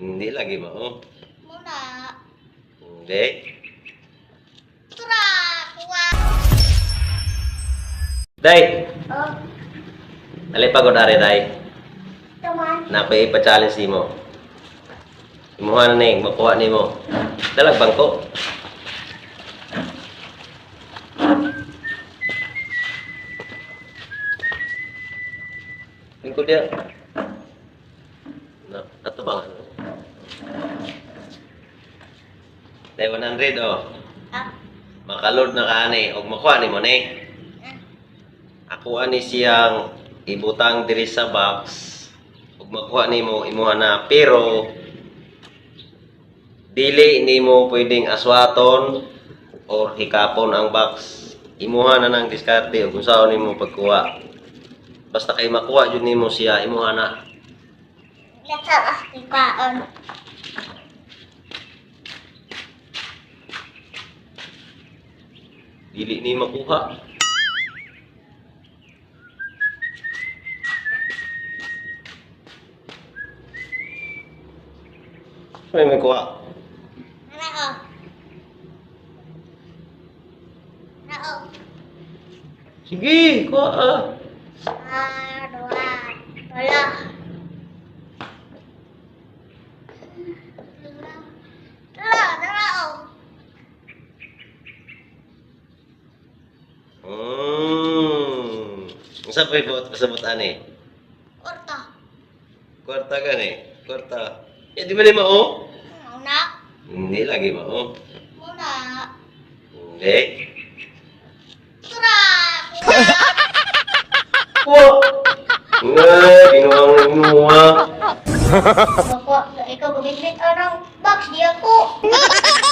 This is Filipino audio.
Hindi lagi mo. Muna. Hindi. Tura! Kuha! Day! Oh, Alipagod ari, day. naman. Napay pa-challenge mo. Imuha na ning, makuha ni mo. Dalag bangko. Lingkod dia. Na, ato ba? Day 100 oh. Ah, Makalod na kaani og makuha ni mo ni. Ako ani siyang ibutang diri sa box ug makuha nimo imuha na pero dili nimo pwedeng aswaton or hikapon ang box. Imuha na ng diskarte ug kung saan nimo pagkuha. Basta kay makuha jud nimo siya imuha na. Nasa kaon. Dili ni makuha. May makuha. Ano ko? Ano? Sige, kuha. Ah, Unsa pa ibot kasabot ani? Orta. Kwarta gani. Kwarta. Ya di ba ni mao? Muna. Hindi lagi mao. Muna. Hindi. Tura! Kuha. Nga, ginuwang imuha. Bako, ikaw gumiglit ng box, di ako. Hindi ako.